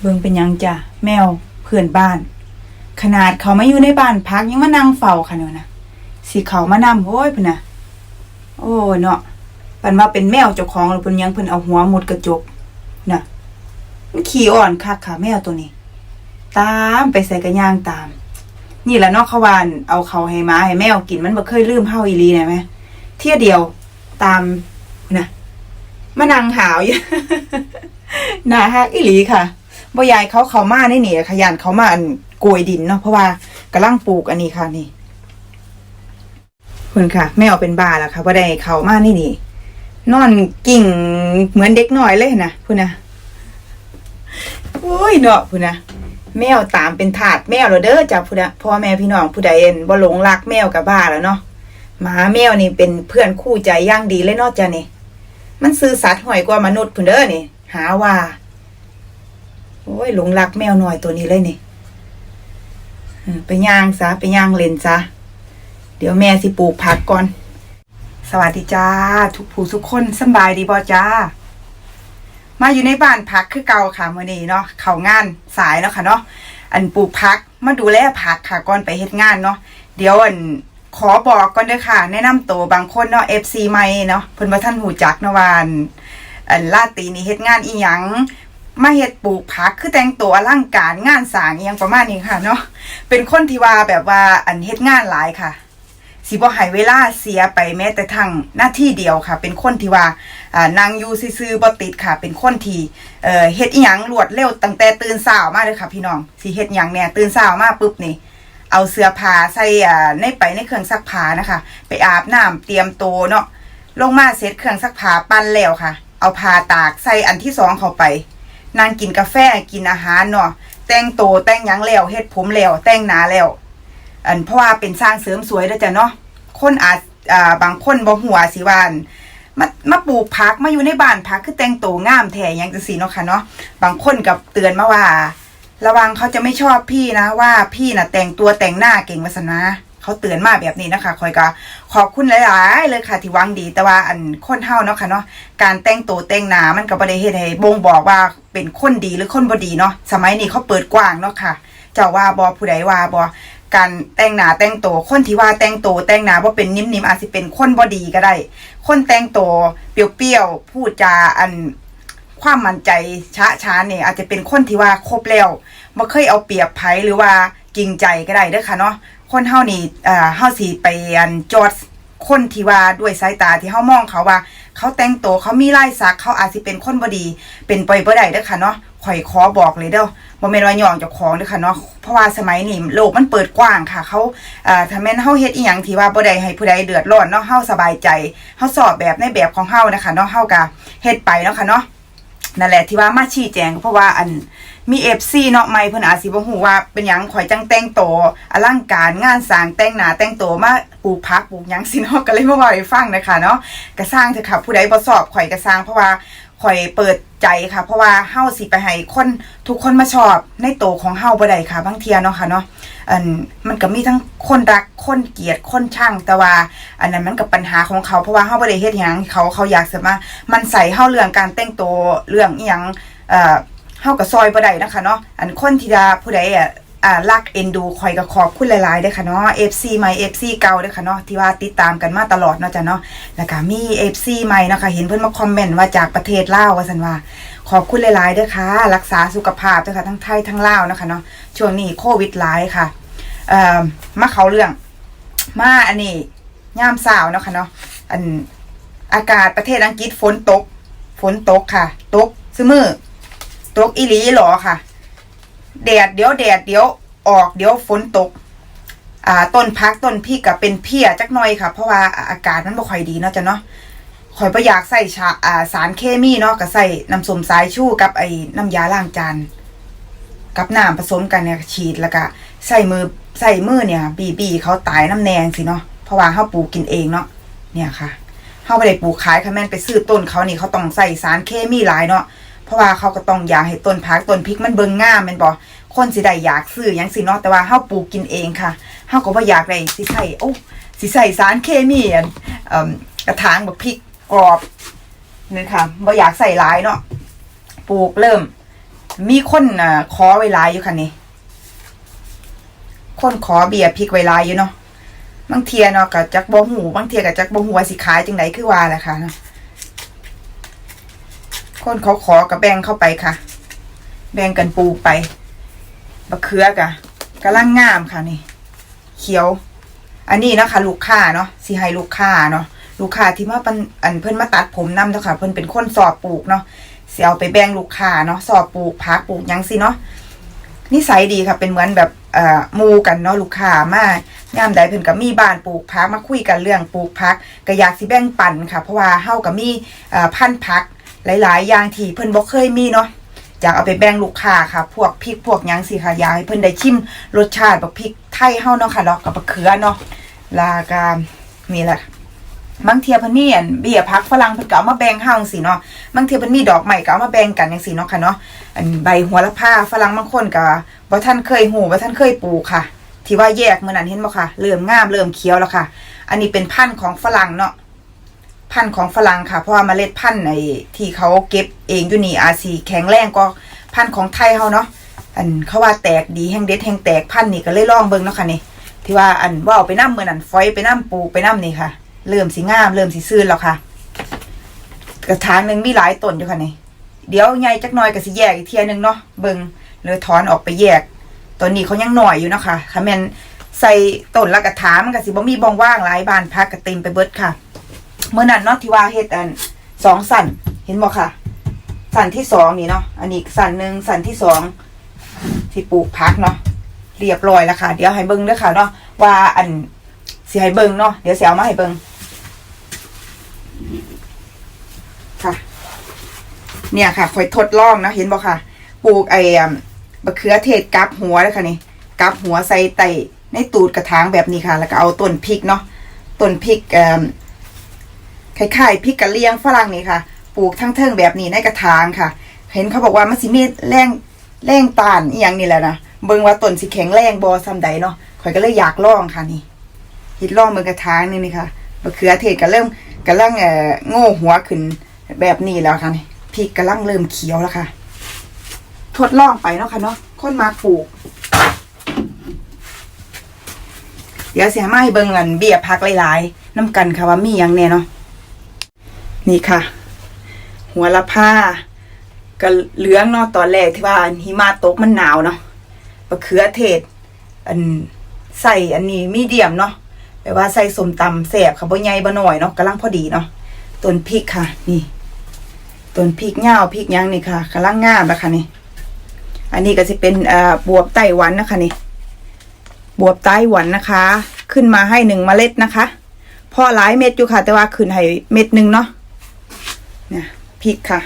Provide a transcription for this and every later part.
เบิ่งเป็นยังจ้ะแมวเพื่อนบ้าน ขนาดเขามาอยู่ในบ้านพักยังมานั่งเฝ้าค่ะเนาะนะสิเขามานำโอ้ยพุ่นน่ะ โอ้เนาะปันว่าเป็นแมวเจ้าของแล้วเพิ่นยังเพิ่นเอาหัวหมดกระจกน่ะมันขี้อ่อนคักค่ะแมวตัวนี้ ตามไปใส่กระย่างตาม นี่แหละเนาะเขาวานเอาเขาให้หมาให้แมวกินมันบ่เคยลืมเฮาอีหลีนะแม่เที่ยเดียวตามน่ะมานั่งหาวอยู่น่าฮักอีหลีค่ะ บ่ยายเขาเขามาในนี่ขยันเขามาอันโกยดินเนาะเพราะว่ากำลังปลูกอันนี้ค่ะนี่คุณค่ะ แมวเอาเป็นบ้าแล้วค่ะบ่ได้เขามานี่นี่นอนกิ่งเหมือนเด็กน้อยเลยนะพุ่นะโอ้ยเนาะพุ่นะแมวตามเป็นถาดแมวแล้วเด้อจ้ะพุ่นนะพ่อแม่พี่น้องผู้ใดเอ็นบ่หลงรักแมวกับบ้าแล้วเนาะหมาแมวนี่เป็นเพื่อนคู่ใจย่างดีเลยเนาะจ้ะนี่ มันซื่อสัตย์ห่วยกว่ามนุษย์พุ่นเด้อนี่ หาว่า โอ้ยหลงรักแมวหน่อยตัวนี้เลยนี่ไปย่างซะไปย่างเลนซะ เดี๋ยวแม่สิปลูกผักก่อน สวัสดีจ้า ทุกผู้ทุกคนสบายดีบ่จ้า มาอยู่ในบ้านพักคือเก่าค่ะเมื้อนี้เนาะเขางานสายเนาะค่ะเนาะอันปลูกผักมาดูแลผักค่ะก่อนไปเฮ็ดงานเนาะเดี๋ยวอันขอบอกก่อนเด้อค่ะ แนะนำตัวบางคนเนาะ FC ใหม่เนาะเพิ่นบ่ทันหูจักเนาะวานอันลาตีนี่เฮ็ดงานอีหยัง มาเฮ็ดปลูกผักคือแต่งตัวอลังการงานสางอียังประมาณนี้ค่ะเนาะเป็นคนที่ว่าแบบว่าอันเฮ็ดงานหลายค่ะ สิบ่ให้เวลาเสียไปแม้แต่ทั้งหน้าที่เดียวค่ะ เป็นคนที่ว่าอ่านางอยู่ซื่อๆบ่ติดค่ะ เป็นคนที่เอ่อเฮ็ดอีหยังรวดเร็วตั้งแต่ตื่นเช้ามาเลยค่ะ พี่น้องสิเฮ็ดหยังเนี่ยตื่นเช้ามาปุ๊บนี่เอาเสื้อผ้าใส่อ่าในไปในเครื่องซักผ้านะคะ ไปอาบน้ำเตรียมตัวเนาะลงมาเสร็จเครื่องซักผ้าปั้นแล้วค่ะ เอาผ้าตากใส่อันที่สองเข้าไป นั่งกินกาแฟกินอาหารเนาะแต่งโตแต่งยังแล้วเฮ็ดผมแล้วแต่งหน้าแล้ว อันเพราะว่าเป็นสร้างเสริมสวยแล้วจ้ะเนาะคนอาจอ่าบางคนบ่หัวสิวานมามาปลูกผักมาอยู่ในบ้านผักคือแต่งตัวงามแท้หยังจังซี่เนาะค่ะเนาะบางคนกับเตือนมาว่า ระวังเขาจะไม่ชอบพี่นะว่าพี่น่ะแต่งตัวแต่งหน้าเก่งวาสนา เขาเตือนมาแบบนี้นะคะคอยก็ขอบคุณหลายๆ เลยค่ะที่วังดี แต่ว่าอันคนเฮาเนาะค่ะเนาะการแต่งตัวแต่งหน้ามันก็บ่ได้เฮ็ดให้บ่งบอกว่าเป็นคนดีหรือคนบ่ดีเนาะสมัยนี้เขาเปิดกว้างเนาะค่ะ เจ้าว่าบ่ผู้ใดว่าบ่การแต่งหน้าแต่งตัวคนที่ว่าแต่งตัวแต่งหน้าว่าเป็นนิ่มๆอาจสิเป็นคนบ่ดีก็ได้ คนแต่งตัวเปรี้ยวๆพูดจาอันความมั่นใจช้าช้าเนี่ยอาจจะเป็นคนที่ว่าครบแล้วบ่เคยเอาเปรียบไผหรือว่าจริงใจก็ได้เด้อค่ะเนาะ คนเฮานี่อ่าเฮาสิไปอันจอดคนที่ว่าด้วยสายตาที่เฮามองเขาว่า เขาแต่งตัวเขามีลายสักเขาอาจสิเป็นคนบ่ดี เป็นไปบ่ได้เด้อค่ะเนาะข่อยขอบอกเลยเด้อบ่แม่นว่าย่องเจ้าของเด้อค่ะเนาะเพราะว่าสมัยนี้โลกมันเปิดกว้างค่ะ เขาเอ่าถ้าแม่นเฮาเฮ็ดอีหยังที่ว่าบ่ได้ให้ผู้ใดเดือดร้อนเนาะเฮาสบายใจเฮาสอบแบบในแบบของเฮานะคะเนาะเฮาก็เฮ็ดไปเนาะค่ะเนาะนั่นแหละที่ว่ามาชี้แจงเพราะว่าอัน มี FC เนาะใหม่เพิ่นอาจสิบ่ฮู้ว่าเป็นหยังข่อยจังแต่งโตอลังการงานสร้างแต่งหน้าแต่งโตมาปลูกผักปลูกหยังสิเนาะก็เลยมาเว้าให้ฟังนะคะเนาะก็สร้างเถอะค่ะผู้ใดบ่สอบข่อยก็สร้างเพราะว่าข่อยเปิดใจค่ะ เพราะว่าเฮาสิไปให้คนทุกคนมาชอบในโตของเฮาบ่ได้ค่ะบางเทียเนาะค่ะเนาะอันมันก็มีทั้งคนรักคนเกลียดคนช่างแต่ว่า อันนั้นมันกับปัญหาของเขาเพราะว่าเฮาบ่ได้เฮ็ดหยังเขาเขาอยากจะมามันใส่เฮาเรื่องการแต่งตัวเรื่องอีหยังเอ่อ เฮาก็ซอยบ่ได้นะคะเนาะอันคนที่ดาผู้ใดอะอ่ารักเอ็นดูคอยก็ขอบคุณหลายๆเด้ค่ะเนาะ FC ใหม่ FC เก่าด้อค่ะเนาะที่ว่าติดตามกันมาตลอดเนาะจ้ะเนาะแล้วก็มี FC ใหม่เนาะค่ะเห็นเพิ่นมาคอมเมนต์ว่าจากประเทศลาวว่าซั่นว่า ขอบคุณหลายๆเด้อค่ะ รักษาสุขภาพด้อค่ะทั้งไทยทั้งลาวนะคะเนาะช่วงนี้โควิดหลายค่ะเอ่อมาเขาเรื่อง มาอันนี้ย่ามเช้าเนาะค่ะเนาะอันอากาศประเทศอังกฤษฝนตก ฝนตกค่ะ ตกซึมือ ตกอีหลีหรอค่ะ แดดเดี๋ยวแดดเดี๋ยวออกเดี๋ยวฝนตก อ่า ต้นพักต้นพริกกับเป็นเพี้ยจักหน่อยค่ะ เพราะว่าอากาศมันบ่ค่อยดีเนาะจ้ะเนาะข่อยบ่อยากใส่ชาอ่าสารเคมีเนาะก็ใส่น้ำส้มสายชูกับไอ้น้ำยาล้างจานกับน้ำผสมกันเนี่ยฉีดแล้วก็ใส่มือใส่มือเนี่ย บีบีเขาตายน้ำแนงสิเนาะเพราะว่าเฮาปลูกกินเองเนาะเนี่ยค่ะเฮาบ่ได้ปลูกขายค่ะแม่นไปซื้อต้นเขานี่เขาต้องใส่สารเคมีหลายเนาะ เพราะว่าเขาก็ต้องอยากให้ต้นพักต้นพริกมันเบิ่งงามแม่นบ่คนสิได้อยากซื้อยังสิเนาะแต่ว่าเฮาปลูกกินเองค่ะเฮาก็บ่อยากได้สิใส่โอ้สิใส่สารเคมีอันเอ่อกระถางบักพริกกรอบนี่ค่ะบ่อยากใส่หลายเนาะปลูกเริ่ม มีคนอ่าขอเวหลายอยู่ค่ะนี่คนขอเบียร์พริกไวลายอยู่เนาะ บางเทียเนาะกับจักบ่หูบางเทียกับจักบ่หูว่าสิขายจังไดคือว่าแหละค่ะเนาะ คนเขาขอกับแบ่งเข้าไปค่ะ แบ่งกันปลูกไปบะเขือกะกำลังงามค่ะนี่ เขียว อันนี้นะคะลูกค้าเนาะสิให้ลูกค้าเนาะลูกค้าที่มาปันอันเพิ่นมาตัดผมนำเนาะค่ะ เพิ่นเป็นคนสอบปลูกเนาะเสิเอาไปแบ่งลูกค้าเนาะสอบปลูกพักปลูกยังสิเนาะนิสัยดีค่ะ เป็นเหมือนแบบเอ่อมูกันเนาะลูกค้ามายามใดเพิ่นก็มีบ้านปลูกพักมาคุยกันเรื่องปลูกพักก็อยากสิแบ่งปันค่ะ เพราะว่าเฮาก็มีเอ่อพันธุ์พัก หลาย ๆ อย่างที่เพิ่นบ่เคยมีเนาะอยากเอาไปแบ่งลูกค้าค่ะ พวกพริกพวกยังสิค่ะอยากให้เพิ่นได้ชิมรสชาติแบักพริกไทยเฮาเนาะค่ะแล้วกับบักเขือเนาะลากามีแหละบางเทียเพิ่นมีอันเบี้ยพักฝรั่งเพิ่นก็เอามาแบ่งเฮาจังซี่เนาะบางเทียเพิ่นมีดอกไม้ก็เอามาแบ่งกันจังซี่เนาะค่ะเนาะอันใบหัวละพาฝรั่งบางคนก็บ่ทันเคยหูบ่ทันเคยปลูกค่ะ ที่ว่าแยกมื้อนั้นเห็นบ่ค่ะเริ่มงามเริ่มเขียวแล้วค่ะ อันนี้เป็นพันธุ์ของฝรั่งเนาะ พันธุ์ของฝรั่งค่ะ เพราะว่าเมล็ดพันธุ์ในที่เขาเก็บเองอยู่นี่อาจสิแข็งแรงก็พันธุ์ของไทยเฮาเนาะอันเขาว่าแตกดีแห่งเด็ดแห่งแตกพันธุ์นี่ก็เลยลองเบิ่งเนาะค่ะนี่ที่ว่าอันว่าเอาไปน้ำเมื่อนันฟอยไปน้ำปูไปน้ำนี่ค่ะ เริ่มสีงาม เริ่มสีซื่นแล้วค่ะ กระถางหนึ่งมีหลายต้นอยู่ค่ะนี่เดี๋ยวใหญ่จักหน่อยก็สิแยกอีกเทียนึงเนาะเบิงเลยถอนออกไปแยกตอนนี้เขายังหน่อยอยู่เนาะคะค่ะแมนใส่ต้นละกระถางมันก็สิบ่มีบองว่างหลายบานพักก็เต็มไปเบิดค่ะ เมื่อนั้นเนาะที่ว่าเฮ็ดอันสองสั่นเห็นบ่ค่ะ สั่นที่สองนี่เนาะอันนี้สั่นหนึ่งสั่นที่สองที่ปลูกพักเนาะเรียบร้อยแล้วค่ะ เดี๋ยวให้เบิ้งด้วยค่ะเนาะว่าอันสิให้เบิ้งเนาะเดี๋ยวเสิเอามาให้เบิ้งค่ะ เนี่ยค่ะคอยทดลองนะเห็นบ่ค่ะ ปลูกไอ้บะเขือเทศกับหัวเลยค่ะนี่กับหัวใส่ไตในตูดกระถางแบบนี้ค่ะ แล้วก็เอาต้นพริกเนาะต้นพริกอ่ คล้ายๆพริกกะเหรียงฝรั่งนี่ค่ะ ปลูกทั้งเทิงแบบนี้ในกระถางค่ะ เห็นเขาบอกว่ามันสิมีแรงแรงต้านอีหยังนี่แหละนะเบิ่งว่าต้นสิแข็งแรงบ่ซ้ำใดเนาะข่อยก็เลยอยากลองค่ะนี่ฮ็ดลองเบิ่งกระถางนี่นี่ค่ะมะเขือเทศก็เริ่มกำลังเอ่อโง่หัวขึ้นแบบนี้แล้วค่ะนี่พริกกำลังเริ่มเขียวแล้วค่ะ ทดลองไปเนาะค่ะเนาะคนมาปลูก เดี๋ยวสิให้มาให้เบิ่งกันเบี้ยพักหลายๆน้ำกันค่ะว่ามีหยังแน่เนาะ นี่ค่ะ หัวละผ้าก็เหลืองเนาะตอนแรกที่ว่าหิมะตกมันหนาวเนาะมะเขือเทศ อันใส่อันนี้มีเดียมเนาะแปลว่าใส่สมตำแสบค่ะบ่ใหญ่บ่น้อยเนาะกำลังพอดีเนาะต้นพริกค่ะ นี่ต้นพริกเหย้าพริกยังนี่ค่ะกำลังงามแล้วค่ะนี่ อันนี้ก็จะเป็นอ่าบวบไต้หวันนะคะนี่บวบไต้หวันนะคะ ขึ้นมาให้หนึ่งเมล็ดนะคะพ่อหลายเม็ดอยู่ค่ะ แต่ว่าขึ้นให้เม็ดหนึ่งเนาะ เนี่ยพริกค่ะ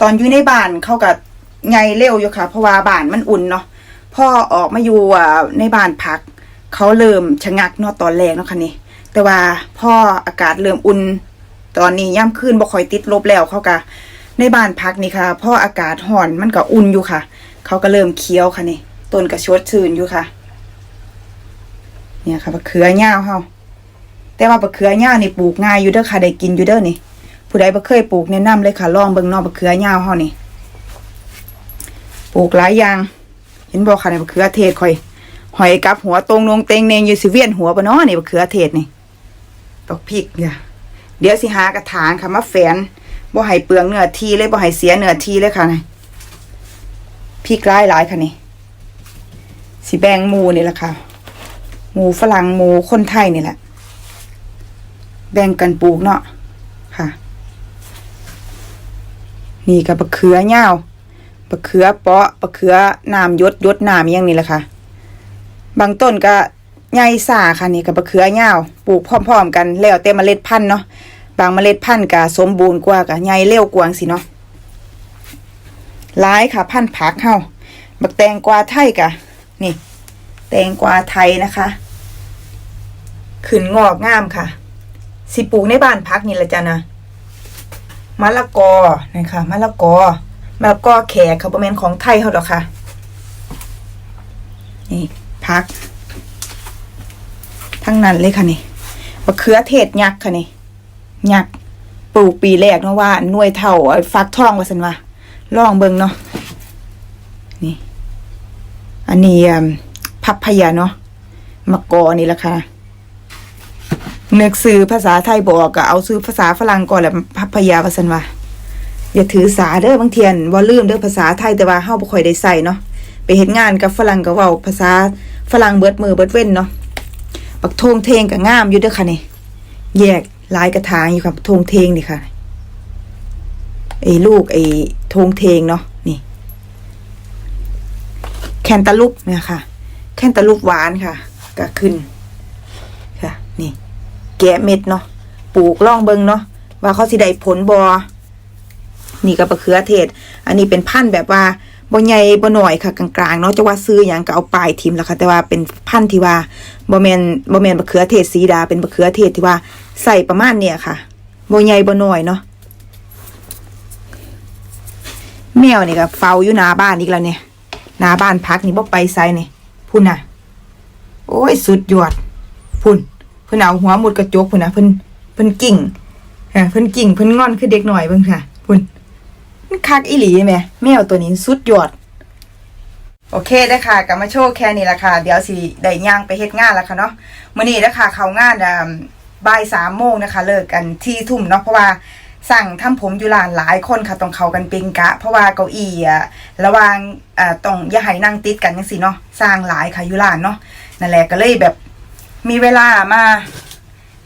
ตอนอยู่ในบ้านเข้ากับไงเร็วอยู่ค่ะ เพราะว่าบ้านมันอุ่นเนาะพ่อออกมาอยู่อ่าในบ้านพัก เขาเริ่มชะงักเนาะตอนแรกเนาะค่ะนี่แต่ว่าพ่ออากาศเริ่มอุ่น ตอนนี้ย่ำขึ้นบ่ค่อยติดลบแล้วเขากะในบ้านพักนี่ค่ะพ่ออากาศห่อนมันก็อุ่นอยู่ค่ะ เขาก็เริ่มเคี้ยวค่ะนี่ต้นก็ชดชื่นอยู่ค่ะ เนี่ยค่ะบักเขือเง่าวเฮาแต่ว่าบักเขือเง่าวนี่ปลูกง่ายอยู่เด้อค่ะได้กินอยู่เด้อนี่ ผู้ใดบ่เคยปลูกแนะนำเลยค่ะลองเบิ่งนาะบักเขือเง่าวเฮานี่ปลูกหลายอย่าง เห็นบ่ค่ะในบักเขือเทศข่อยหอยกับหัวตรงนงเตงเนงอยู่สิเวียนหัวปะเนาะนี่บักเขือเทศนี่ดอกพริกเนี่ยเดี๋ยวสิหากระถางค่ะมาแฝนบ่ให้เปลืองเนื้อทีเลยบ่ให้เสียเนื้อทีเลยค่ะนี่พริกหลายหลายค่ะนี่สิแบ่งหมูนี่แหละค่ะหมูฝรั่งหมูคนไทยนี่แหละ แบ่งกันปลูกเนาะ นี่กับบักเขือเง่าบักเขือเปาะบักเขือน้ำยดยดน้ำอหยังนี่แหละค่ะ บางต้นก็ใหญ่ซ่าค่ะนี่กับบักเขือเง่าปลูกพร้อม ๆ กันแล้วแต่เมล็ดพันธุ์เนาะบางเมล็ดพันธุ์ก็สมบูรณ์กว่าก็ใหญ่เร็วกว่าสิเนาะหลายค่ะ พันธุ์ผักเฮาบักแตงกวาไทยกะนี่ แตงกวาไทยนะคะขึ้นงอกงามค่ะ สิปลูกในบ้านพักนี่ละจ้ะนะ มะละกอนะคะมะละกอมะละกอแขกเขาประเมนของไทยเขาดอค่ะ นี่พัก ทั้งนั้นเลยค่ะนี่มะเขือเทศยักษ์ค่ะนี่ยักษ์ปลูกปีแรกเนาะว่าหน่วยเท่าฟักทองว่าสันว่าลองเบิ่งเนาะนี่ อันนี้พับพยาเนาะมะกอนี่ละค่ะ นึกซื้อภาษาไทยบอกก็เอาซื้อภาษาฝรั่งก่อนแหละพัพยาว่าซั่นว่าอย่าถือสาเด้อบางเทียนบ่ลืมเด้อภาษาไทยแต่ว่าเฮาบ่ค่อยได้ใส่เนาะไปเฮ็ดงานกับฝรั่งก็เว้าภาษาฝรั่งเบิดมือเบิดเว้นเนาะปักทงเทงก็งามอยู่เด้อค่ะนี่แยกลายกระถางอยู่ค่ะทงเทงนี่ค่ะไอ้ลูกไอ้ทงเทงเนาะนี่ แคนตาลูปเนี่ยค่ะ แคนตาลูปหวานค่ะก็ขึ้น แกะเม็ดเนาะปลูกล่องเบิงเนาะว่าเขาสิได้ผลบอนี่ก็บะเขือเทศ อันนี้เป็นพันธุ์แบบว่าบ่ใหญ่บ่หน่อยค่ะกลางๆเนาะจะว่าซื้อหยังก็เอาปลายทิมแล้วค่ะ แต่ว่าเป็นพันธุ์ที่ว่าบ่แมนบ่แมนบะเขือเทศสีดาเป็นบะเขือเทศที่ว่าใส่ประมาณเนี่ยค่ะบ่ใหญ่บ่หน่อยเนาะแมวนี่ก็เฝ้าอยู่หน้าบ้านอีกแล้วเนี่ยหน้าบ้านพักนี่บ่ไปไสนี่ยพุ่นน่ะ โอ้ยสุดยอด พุ่น พิ่นเอาหัวมุดกระจกพุ่นนะเพิ่นเพิ่นกิ่งฮะเพิ่นกิ่งเพิ่นงอนคือเด็กหน่อยเบิ่งค่ะพุ่นมันคักอีหลีแหม่แมวตัวนี้สุดยอด โอเคเด้ค่ะกลับมาโชว์แค่นี้ละค่ะ เดี๋ยวสิได้ย่างไปเฮ็ดงานแล้วค่ะเนาะมื้อนี้เด้อค่ะเขางานอ่าบ่ายสามโมงนะคะ เลิกกันที่ทุ่มเนาะเพราะว่าสั่งทำผมอยู่ร้านหลายคนค่ะต้องเข้ากันเป็นกะ เพราะว่าเก้าอี้อะระหว่างอ่าต้องอย่าให้นั่งติดกันจังซี่เนาะสร้างหลายค่ะอยู่ร้านเนาะนั่นแหละก็เลยแบบ มีเวลามา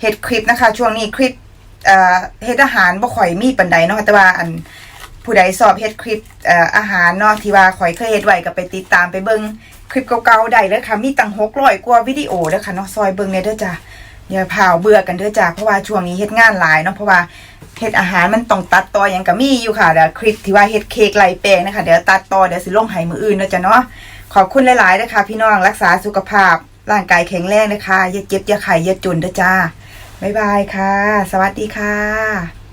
เฮ็ดคลิปนะคะ ช่วงนี้คลิปเอ่อเฮ็ดอาหารบ่ค่อยมีปานใดเนาะแต่ว่าอันผู้ใดสอบเฮ็ดคลิปเอ่ออาหารเนาะที่ว่าข่อยเคยเฮ็ดไว้ก็ไปติดตามไปเบิ่งคลิปเก่าๆได้เลยค่ะ มีตั้ง600กว่าวิดีโอเด้อค่ะเนาะซอยเบิ่งเนี่ยเด้อจ้ะอย่าพาวเบื่อกันเด้อจ้ะเพราะว่าช่วงนี้เฮ็ดงานหลายเนาะเพราะว่าเฮ็ดอาหารมันต้องตัดต่อหยังก็มีอยู่ค่ะเดี๋ยวคลิปที่ว่าเฮ็ดเค้กไหลแป้งนะคะเดี๋ยวตัดต่อเดี๋ยวสิลงให้มืออื่นเนาะจ้ะเนาะขอบคุณหลายๆนะคะพี่น้องรักษาสุขภาพ ร่างกายแข็งแรงนะคะอย่าเจ็บอย่าไข้อย่าจนเด้อจ้าบ๊ายบายค่ะ สวัสดีค่ะ